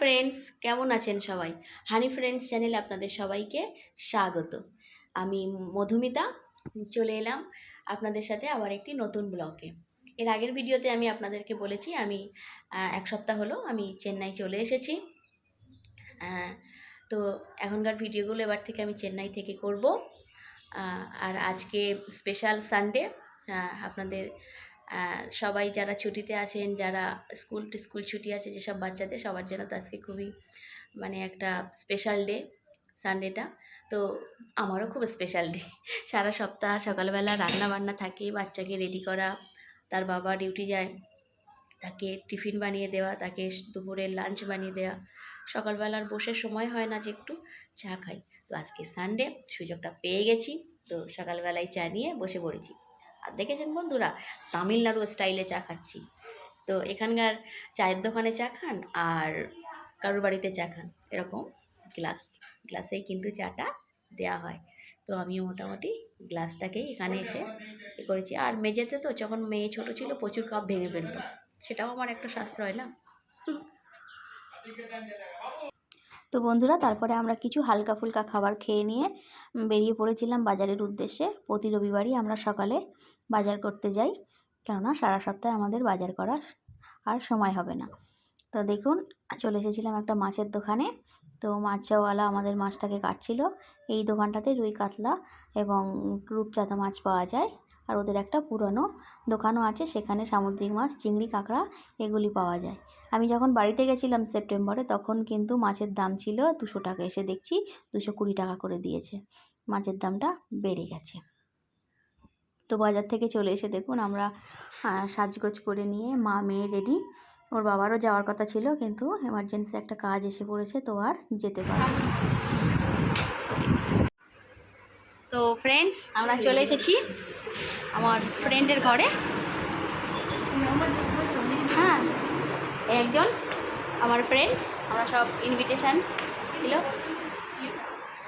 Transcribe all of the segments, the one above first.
Friends কেমন আছেন সবাই? হানি ফ্রেন্ডস চ্যানেলে আপনাদের সবাইকে স্বাগত। আমি মধুমিতা, চলে এলাম আপনাদের সাথে আবার একটি নতুন ব্লগে এর আগের ভিডিওতে আমি আপনাদেরকে বলেছি, আমি এক সপ্তাহ হলো আমি চেন্নাই চলে এসেছি। তো এখনকার ভিডিওগুলো এবার থেকে আমি চেন্নাই থেকে করব। আর আজকে স্পেশাল সানডে আপনাদের সবাই যারা ছুটিতে আছেন, যারা স্কুল স্কুল ছুটি আছে যেসব বাচ্চাদের, সবার জন্য তো আজকে খুবই মানে একটা স্পেশাল ডে সানডেটা তো আমারও খুব স্পেশাল ডে সারা সপ্তাহ সকালবেলা রান্না বান্না থাকে, বাচ্চাকে রেডি করা, তার বাবা ডিউটি যায়, তাকে টিফিন বানিয়ে দেওয়া, তাকে দুপুরে লাঞ্চ বানিয়ে দেওয়া। সকালবেলার বসে সময় হয় না যে একটু চা খাই। তো আজকে সানডে সুযোগটা পেয়ে গেছি। তো সকালবেলায় চা নিয়ে বসে পড়েছি। আর দেখেছেন বন্ধুরা? তামিলনাড়ু স্টাইলে চা খাচ্ছি। তো এখানকার চায়ের দোকানে চা খান আর কারোর বাড়িতে চা খান, এরকম গ্লাস গ্লাসেই কিন্তু চাটা দেওয়া হয়। তো আমিও মোটামুটি গ্লাসটাকেই এখানে এসে এ করেছি। আর মেঝেতে তো যখন মেয়ে ছোট ছিল প্রচুর কাপ ভেঙে ফেলতো, সেটাও আমার একটা সাশ্রয় না? তো বন্ধুরা, তারপরে আমরা কিছু হালকা ফুলকা খাবার খেয়ে নিয়ে বেরিয়ে পড়েছিলাম বাজারের উদ্দেশ্যে। প্রতি রবিবারই আমরা সকালে বাজার করতে যাই, কেননা সারা সপ্তাহে আমাদের বাজার করার আর সময় হবে না। তো দেখুন, চলে এসেছিলাম একটা মাছের দোকানে। তো মাছওয়ালা আমাদের মাছটাকে কাটছিল। এই দোকানটাতে রুই কাতলা এবং রূপচাঁদা মাছ পাওয়া যায়। আর ওদের একটা পুরনো দোকানও আছে, সেখানে সামুদ্রিক মাছ, চিংড়ি, কাঁকড়া এগুলি পাওয়া যায়। আমি যখন বাড়িতে গেছিলাম সেপ্টেম্বরে, তখন কিন্তু মাছের দাম ছিল দুশো টাকা। এসে দেখছি দুশো কুড়ি টাকা করে দিয়েছে। মাছের দামটা বেড়ে গেছে। তো বাজার থেকে চলে এসে দেখুন আমরা সাজগোজ করে নিয়ে মা মেয়ে রেডি ওর বাবারও যাওয়ার কথা ছিল, কিন্তু এমার্জেন্সি একটা কাজ এসে পড়েছে, তো আর যেতে পারবে না। তো ফ্রেন্ডস আমরা চলে এসেছি আমার ফ্রেন্ডের ঘরে। হ্যাঁ একজন আমার ফ্রেন্ড আমরা সব ইনভিটেশান ছিল।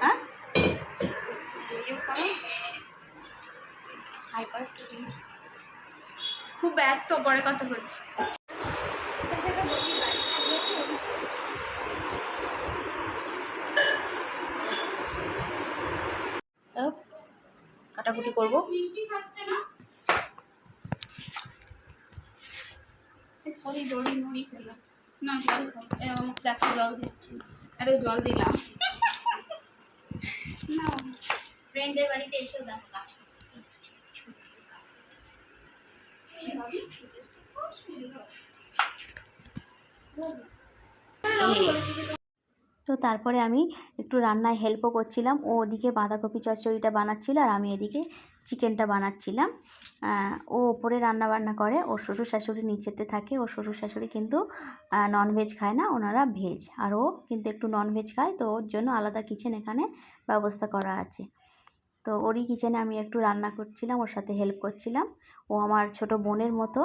হ্যাঁ। খুব ব্যস্ত, পরে কথা বলছি তো কাটাকুটি করব। মিষ্টি খাচ্ছে সরি দড়ি নড়ি খেলাম না জল আমাকে দেখো জল দিচ্ছি। আরে জল দিলাম। না ফ্রেন্ডের বাড়িতে এসেও দেখো কাজ তো তারপরে আমি একটু রান্নায় হেল্পও করছিলাম। ও ওদিকে বাঁধাকপি চচ্চড়িটা বানাচ্ছিল আর আমি এদিকে চিকেনটা বানাচ্ছিলাম। ও ওপরে রান্না বান্না করে। ওর শ্বশুর শাশুড়ি নিচেতে থাকে। ওর শ্বশুর শাশুড়ি কিন্তু ননভেজ খায় না। ওনারা ভেজ আর ও কিন্তু একটু ননভেজ খায়। তো ওর জন্য আলাদা কিচেন এখানে ব্যবস্থা করা আছে। তো ওরই কিচেনে আমি একটু রান্না করছিলাম। ওর সাথে হেল্প করছিলাম। ও আমার ছোট বোনের মতো।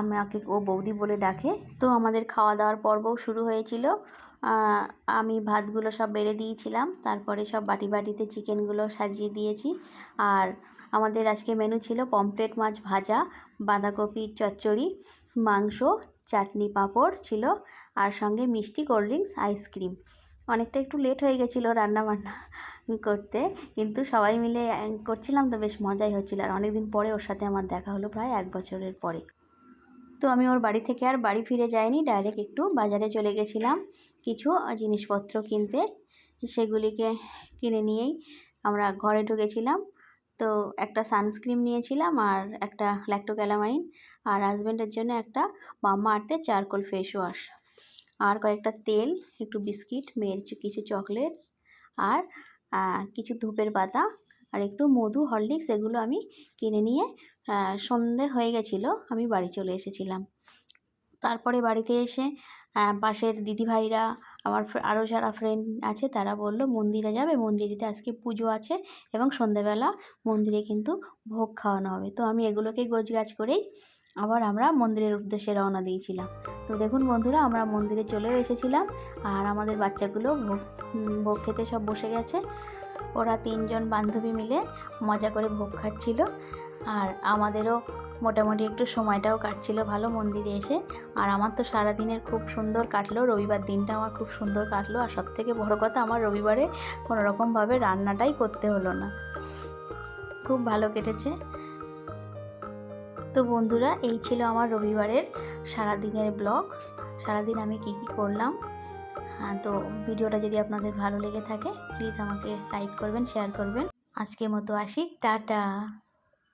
আমাকে ও বৌদি বলে ডাকে। তো আমাদের খাওয়া দাওয়ার পর্বও শুরু হয়েছিল। আমি ভাতগুলো সব বেড়ে দিয়েছিলাম। তারপরে সব বাটি বাটিতে চিকেনগুলো সাজিয়ে দিয়েছি। আর আমাদের আজকে মেনু ছিল পমফ্রেট মাছ ভাজা বাঁধাকপির চচ্চড়ি, মাংস, চাটনি পাঁপড় ছিল, আর সঙ্গে মিষ্টি কোল্ড ড্রিঙ্কস, আইসক্রিম। অনেকটা একটু লেট হয়ে গেছিল রান্না বান্না করতে, কিন্তু সবাই মিলে করছিলাম তো বেশ মজাই হচ্ছিল। আর অনেক দিন পরে ওর সাথে আমার দেখা হলো, প্রায় এক বছরের পরে। তো আমি ওর বাড়ি থেকে আর বাড়ি ফিরে যাইনি ডাইরেক্ট একটু বাজারে চলে গেছিলাম কিছু জিনিসপত্র কিনতে। সেগুলিকে কিনে নিয়েই আমরা ঘরে ঢুকেছিলাম। তো একটা সানস্ক্রিন নিয়েছিলাম আর একটা ল্যাক্টোক্যালামাইন আর হাজব্যান্ডের জন্য একটা মাম্মা আর্থের চারকোল ফেস ওয়াশ আর কয়েকটা তেল, একটু বিস্কিট মেয়ের কিছু চকলেটস আর কিছু ধূপের পাতা আর একটু মধু, হরলিক্স এগুলো আমি কিনে নিয়ে সন্ধে হয়ে গেছিল, আমি বাড়ি চলে এসেছিলাম। তারপরে বাড়িতে এসে পাশের দিদিভাইরা, আমার আরও যারা ফ্রেন্ড আছে, তারা বলল, মন্দিরে যাবে, মন্দিরেতে আজকে পুজো আছে এবং সন্ধেবেলা মন্দিরে কিন্তু ভোগ খাওয়ানো হবে। তো আমি এগুলোকে গোছগাছ করেই আবার আমরা মন্দিরের উদ্দেশ্যে রওনা দিয়েছিলাম। তো দেখুন বন্ধুরা, আমরা মন্দিরে চলেও এসেছিলাম, আর আমাদের বাচ্চাগুলো ভোগ ভোগ খেতে সব বসে গেছে। ওরা তিনজন বান্ধবী মিলে মজা করে ভোগ খাচ্ছিল। আর আমাদেরও মোটামুটি একটু সময়টাও কাটছিল ভালো মন্দিরে এসে। আর আমার তো সারা দিনের খুব সুন্দর কাটলো, রবিবার দিনটা আমার খুব সুন্দর কাটলো। আর সব থেকে বড়ো কথা, আমার রবিবারে কোনো রকমভাবে রান্নাটাই করতে হলো না। খুব ভালো কেটেছে। তো বন্ধুরা, এই ছিল আমার রবিবারের সারাদিনের ব্লগ। সারাদিন আমি কি কি করলাম? তো ভিডিওটা যদি আপনাদের ভালো লেগে থাকে প্লিজ আমাকে লাইক করবেন শেয়ার করবেন। আজকের মতো আসি, টাটা।